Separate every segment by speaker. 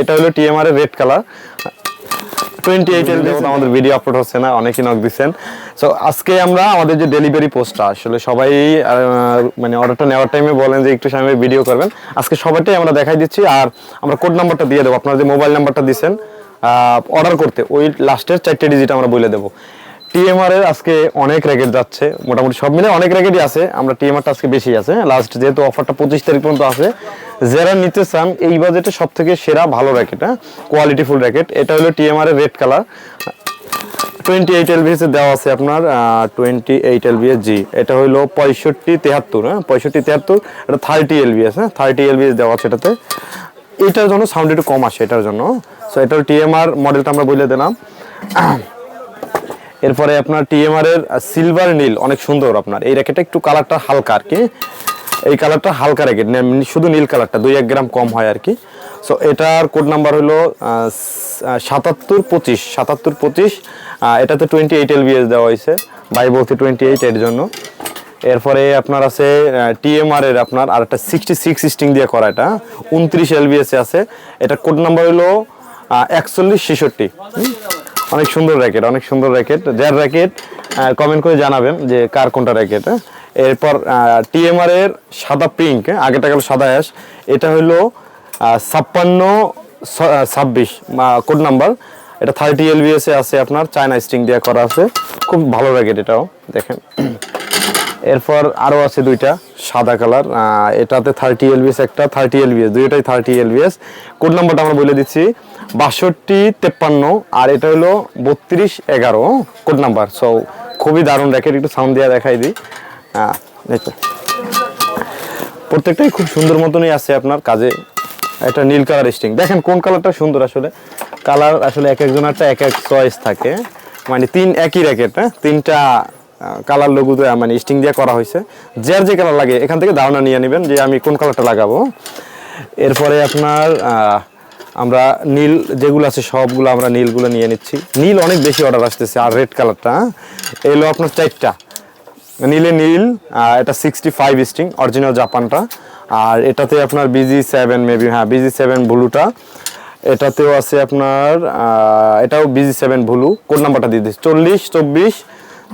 Speaker 1: এটা হলো টিএমআর এর রেড কালার টোয়েন্টি এইট আমাদের ভিডিও আপলোড হচ্ছে না, অনেকেই নক দিচ্ছেন সো আজকে আমরা আমাদের যে ডেলিভারি পোস্টটা আসলে সবাই মানে অর্ডারটা নেওয়ার টাইমে বলেন যে একটু ভিডিও করবেন। আজকে সবাইটাই আমরা দেখাই দিচ্ছি আর আমরা কোড নাম্বারটা দিয়ে দেবো। আপনারা যে মোবাইল নাম্বারটা দিচ্ছেন অর্ডার করতে, ওই লাস্টের চারটে ডিজিট আমরা বলে দেবো। টিএমআর এর আজকে অনেক র্যাকেট যাচ্ছে, মোটামুটি সব মিলে অনেক র্যাকেটই আছে। আমরা টিএমআরটা আজকে বেশি আছে। লাস্ট যেহেতু অফারটা পঁচিশ তারিখ পর্যন্ত আছে যারা নিতে চান, এই বাজেটে সব থেকে সেরা ভালো র্যাকেট হ্যাঁ? কোয়ালিটি ফুল র্যাকেট এটা হলো টিএমআর এর red colour twenty eight LBS দেওয়া আছে আপনার টোয়েন্টি এইট এলবিএস জি এটা হলো পঁয়ষট্টি তেহাত্তর হ্যাঁ? পঁয়ষট্টি তেহাত্তর, এটা থার্টি এলবিএস হ্যাঁ? থার্টি এলবিএস দেওয়া আছে এটাতে। এটার জন্য সাউন্ড একটু কম আসে এটার জন্য। সো এটার টিএমআর মডেলটা আমরা বলে দিলাম। এরপরে আপনার টিএমআর এর সিলভার নীল, অনেক সুন্দর আপনার। এই র্যাকেটটা একটু কালারটা হালকা আর কি। এই কালারটা হালকা র্যাকেট শুধু নীল কালারটা, দুই এক গ্রাম কম হয় আর কি। সো এটার কোড নাম্বার হলো সাতাত্তর পঁচিশ সাতাত্তর পঁচিশ এটাতে টোয়েন্টি এইট এলবিএস দেওয়া হয়েছে। বাই বলতে টোয়েন্টি এইট এর জন্য। এরপরে আপনার আছে টিএমআর এর আপনার আর একটা সিক্সটি সিক্স স্টিং দিয়ে করা এটা। উনত্রিশ এলবিএস আছে। এটা কোড নাম্বার হলো একচল্লিশ ছেষট্টি। অনেক সুন্দর র্যাকেট অনেক সুন্দর র্যাকেট যার র্যাকেট কমেন্ট করে জানাবেন যে কার কোনটা র্যাকেট এরপর টিএমআর এর সাদা পিঙ্ক আগেটা গেল সাদা অ্যাশ এটা হলো ছাপ্পান্ন ছাব্বিশ কোড নাম্বার এটা থার্টি এলবিএসে আছে আপনার চায়না স্টিং দিয়ে করা আছে। খুব ভালো র্যাকেট এটাও, দেখেন। এরপর আরও আছে দুইটা, সাদা কালার এটাতে থার্টি এলবিএস একটা থার্টি এলবিএস দুইটাই থার্টি এলবিএস কোড নাম্বারটা আমরা বলে দিচ্ছি, বাষট্টি তেপ্পান্ন, আর এটা হলো বত্রিশ এগারো কোড নাম্বার সো খুবই দারুণ র্যাকেট একটু সাউন্ড দিয়ে দেখাই দিই। দেখো। প্রত্যেকটাই খুব সুন্দর মতনই আছে আপনার কাজে। একটা নীল কালার স্টিং দেখেন কোন কালারটা সুন্দর আসলে। কালার আসলে এক একজনেরটা এক এক চয়েস থাকে। মানে তিন, একই র্যাকেট হ্যাঁ? তিনটা কালার লোগো মানে স্টিং দিয়ে করা হয়েছে। যার যে কালার লাগে, এখান থেকে ধারণা নিয়ে নেবেন যে আমি কোন কালারটা লাগাবো। এরপরে আপনার আমরা নীল যেগুলো আছে, সবগুলো আমরা নীলগুলো নিয়ে নিচ্ছি। নীল অনেক বেশি অর্ডার আসতেছে, আর রেড কালারটা এলো আপনার চারটা। নীলে নীল এটা সিক্সটি ফাইভ স্টিং অরিজিনাল জাপানটা আর এটাতে আপনার বিজি সেভেন মেবি হ্যাঁ বিজি সেভেন ব্লুটা এটাতেও আছে আপনার এটাও বিজি সেভেন ব্লু কোড নাম্বারটা দিয়ে দিচ্ছি, চল্লিশ, চব্বিশ,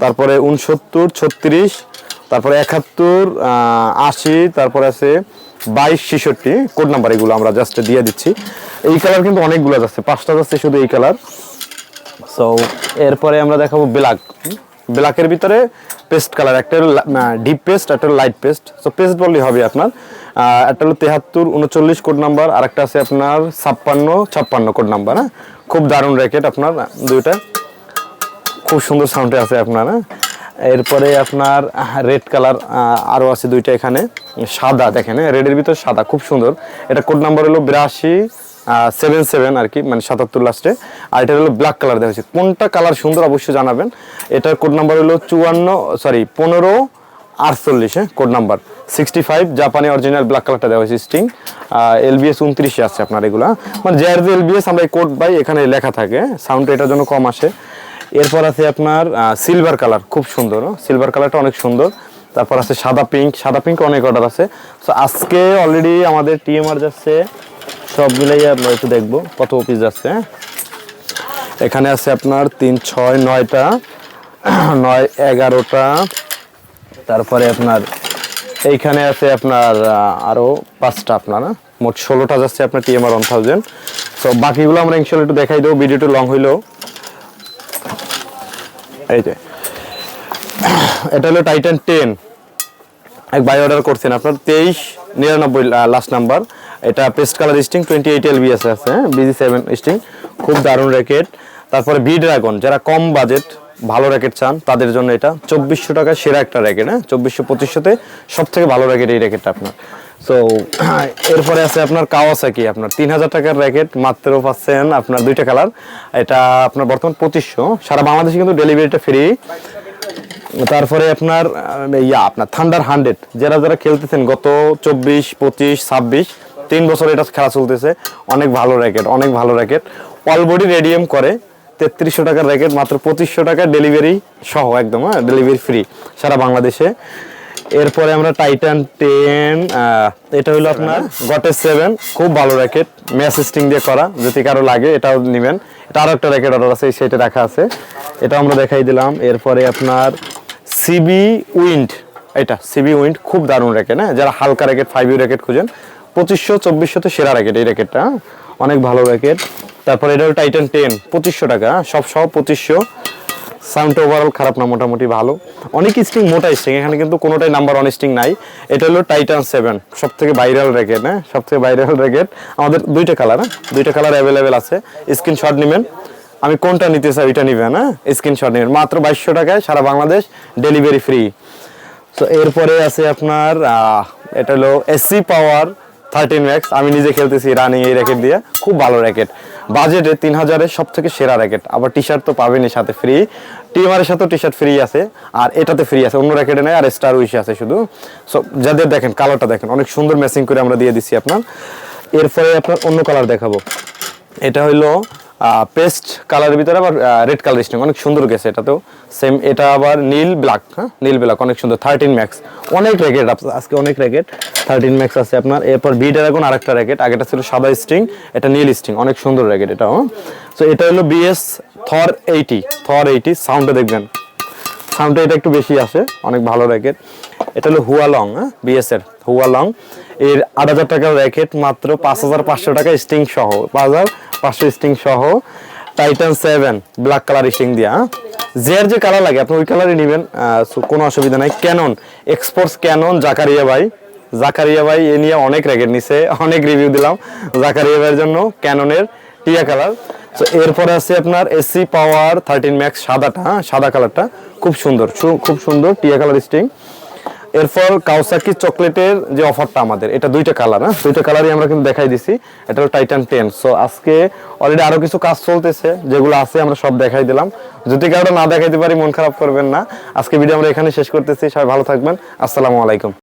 Speaker 1: তারপরে উনসত্তর ছত্রিশ, তারপরে একাত্তর আশি, তারপরে আছে বাইশ, ছেষট্টি। কোড নাম্বার এগুলো আমরা জাস্ট দিয়ে দিচ্ছি। এই কালার কিন্তু অনেকগুলো যাচ্ছে পাঁচটা যাচ্ছে শুধু এই কালার। সো এরপরে আমরা দেখাবো ব্ল্যাক। ব্ল্যাকের ভিতরে পেস্ট কালার, একটা ডিপ পেস্ট একটা লাইট পেস্ট সো পেস্ট বললেই হবে আপনার। একটা হলো তেহাত্তর, উনচল্লিশ কোড নাম্বার আর একটা আছে আপনার ছাপ্পান্ন ছাপ্পান্ন কোড নাম্বার হ্যাঁ? খুব দারুণ র্যাকেট আপনার দুইটা। খুব সুন্দর সাউন্ডে আছে আপনার হ্যাঁ? এরপরে আপনার রেড কালার আরও আছে দুইটা এখানে। সাদা, দেখেন রেডের ভিতর সাদা, খুব সুন্দর। এটা কোড নাম্বার হলো বিরাশি সেভেন সেভেন আর কি মানে সাতাত্তর লাস্টে আর এটা হলো ব্ল্যাক কালার দেওয়া হয়েছে কোনটা কালার সুন্দর অবশ্যই জানাবেন। এটার কোড নাম্বার হলো চুয়ান্ন সরি পনেরো, আটচল্লিশ হ্যাঁ কোড নাম্বার সিক্সটি ফাইভ জাপানি অরিজিনাল ব্ল্যাক কালারটা দেওয়া হয়েছে স্টিং এলবিএস উনত্রিশে আছে আপনার এগুলা। মানে যে আর এলবিএস আমরা এই কোড বাই এখানে লেখা থাকে সাউন্ডটা এটার জন্য কম আসে। এরপর আছে আপনার সিলভার কালার খুব সুন্দর সিলভার কালারটা অনেক সুন্দর। তারপর আছে সাদা পিঙ্ক সাদা পিঙ্ক অনেক অর্ডার আছে। তো আজকে অলরেডি আমাদের টিএমআর যাচ্ছে সব মিলাই আমরা একটু দেখব কত পিস যাচ্ছে হ্যাঁ? এখানে আছে আপনার তিন ছয় নয়টা নয় এগারোটা তারপরে আপনার এইখানে আছে আপনার আহ, আরও পাঁচটা আপনার হ্যাঁ? মোট ষোলোটা যাচ্ছে আপনার টিএমআর ওয়ান থাউজেন্ড সো বাকিগুলো আমরা ইনশাল্লাহ একটু দেখাই দেবো ভিডিওটা লং হইলেও। এই যে। এটা হলো টাইটান টেন এক বাই অর্ডার করছেন আপনার তেইশ নিরানব্বই লাস্ট নাম্বার এটা paste colour string twenty eight LBS আছে হ্যাঁ? বিজি সেভেন স্টিং খুব দারুণ র্যাকেট তারপরে বি ড্রাগন যারা কম বাজেট ভালো র্যাকেট চান, তাদের জন্য এটা চব্বিশশো টাকা সেরা একটা র্যাকেট হ্যাঁ? চব্বিশশো, পঁচিশশোতে সব থেকে ভালো র্যাকেট এই র্যাকেটটা আপনার। সো এরপরে আছে আপনার কাওয়াসাকি আপনার তিন হাজার টাকার র্যাকেট মাত্র পাচ্ছেন আপনার দুইটা কালার এটা আপনার বর্তমান পঁচিশশো। সারা বাংলাদেশে কিন্তু ডেলিভারিটা ফ্রি তারপরে আপনার ইয়া, আপনার থান্ডার হান্ড্রেড যারা যারা খেলতেছেন গত চব্বিশ, পঁচিশ, ছাব্বিশ তিন বছর এটা খেলা চলতেছে। অনেক ভালো র্যাকেট অনেক ভালো র্যাকেট অল বডি রেডিয়াম করে তেত্রিশশো টাকার র্যাকেট মাত্র পঁচিশশো টাকা ডেলিভারি সহ একদম হ্যাঁ ডেলিভারি ফ্রি সারা বাংলাদেশে। এরপরে আমরা টাইটান টেন এটা হলো আপনার গটের সেভেন খুব ভালো র্যাকেট ম্যাচ স্টিং দিয়ে করা যদি কারও লাগে এটাও নেবেন। এটা আরও একটা র্যাকেট অর্ডার আছে সেটা রাখা আছে। এটা আমরা দেখাই দিলাম। এরপরে আপনার সিবি উইন্ড এটা সিবি উইন্ড খুব দারুণ র্যাকেট হ্যাঁ যারা হালকা র্যাকেট ফাইভ ইউ র্যাকেট খুঁজেন পঁচিশশো চব্বিশশো তো সেরা র্যাকেট এই র্যাকেটটা? অনেক ভালো র্যাকেট তারপরে এটা হলো টাইটান টেন পঁচিশশো টাকা হ্যাঁ? সব সহ পঁচিশশো। সাউন্ড ওভারঅল খারাপ না, মোটামুটি ভালো। অনেক স্ট্রিং মোটা স্ট্রিং এখানে কিন্তু কোনোটাই নাম্বার ওয়ান স্ট্রিং নাই। এটা হলো টাইটান সেভেন সব থেকে ভাইরাল র্যাকেট হ্যাঁ? সব থেকে ভাইরাল র্যাকেট আমাদের দুইটা কালার হ্যাঁ? দুইটা কালার অ্যাভেলেবেল আছে। স্ক্রিনশট নেবেন। আমি কোনটা নিতে চাই ওইটা নিবেন হ্যাঁ? স্ক্রিনশট নেবেন। মাত্র বাইশশো টাকায় সারা বাংলাদেশ ডেলিভারি ফ্রি তো এরপরে আছে আপনার এটা হলো এসি পাওয়ার থার্টিন ম্যাক্স আমি নিজে খেলতেছি রানিং এই র্যাকেট দিয়ে। খুব ভালো র্যাকেট বাজেটে তিন হাজারের সব থেকে সেরা র্যাকেট আবার টি শার্ট তো পাবেনই সাথে ফ্রি টিমারের সাথেও টি শার্ট ফ্রি আছে। আর এটাতে ফ্রি আছে। অন্য র্যাকেটে নেই, আর স্টার উইশ আছে শুধু। সো যাদের দেখেন কালারটা দেখেন, অনেক সুন্দর ম্যাচিং করে আমরা দিয়ে দিচ্ছি আপনার। এরপরে আপনার অন্য কালার দেখাবো। এটা হইল পেস্ট কালারের ভিতরে আবার রেড কালার স্টিং অনেক সুন্দর গেছে এটাতেও। সেম এটা আবার নীল ব্ল্যাক হ্যাঁ? নীল ব্ল্যাক অনেক সুন্দর থার্টিন ম্যাক্স অনেক র্যাকেট আজকে অনেক র্যাকেট থার্টিন ম্যাক্স আছে আপনার। এরপর বি ড্রাগন আরেকটা র্যাকেট আগেটা ছিল সাদা স্ট্রিং এটা নীল স্ট্রিং অনেক সুন্দর র্যাকেট এটাও সো এটা হলো বিএস থর এইটি থর এইটি সাউন্ডে দেখবেন। সাউন্ডটা এটা একটু বেশি আসে, অনেক ভালো র্যাকেট এটা হলো হুয়ালং হ্যাঁ? বিএস এর হুয়ালং এর আট হাজার টাকার র্যাকেট মাত্র পাঁচ হাজার পাঁচশো টাকা স্টিং সহ, পাঁচ হাজার পাঁচশো স্টিং সহ Titan seven black colour string দিয়া হ্যাঁ? যার যে কালার লাগে, আপনি ওই কালারই নেবেন কোনো অসুবিধা নাই। ক্যানন এক্সপোর্টস ক্যানন জাকারিয়া ভাই। জাকারিয়া ভাই, এ নিয়ে অনেক র্যাকেট নিছে, অনেক রিভিউ দিলাম জাকারিয়া ভাইয়ের জন্য ক্যাননের টিয়া কালার তো এরপরে আছে আপনার এসি পাওয়ার থার্টিন ম্যাক্স সাদাটা হ্যাঁ? সাদা কালারটা খুব সুন্দর খুব সুন্দর টিয়া কালার স্টিং এরপর কাউসাকি চকলেটের যে অফারটা আমাদের, এটা দুইটা কালার হ্যাঁ? দুইটা কালারই আমরা কিন্তু দেখাই দিছি। এটা হলো টাইটান টেন সো আজকে অলরেডি আরও কিছু কাজ চলতেছে, যেগুলো আছে আমরা সব দেখাই দিলাম। যদি কারও না দেখাইতে পারি, মন খারাপ করবেন না। আজকে ভিডিও আমরা এখানে শেষ করতেছি। সবাই ভালো থাকবেন। আসসালামু আলাইকুম।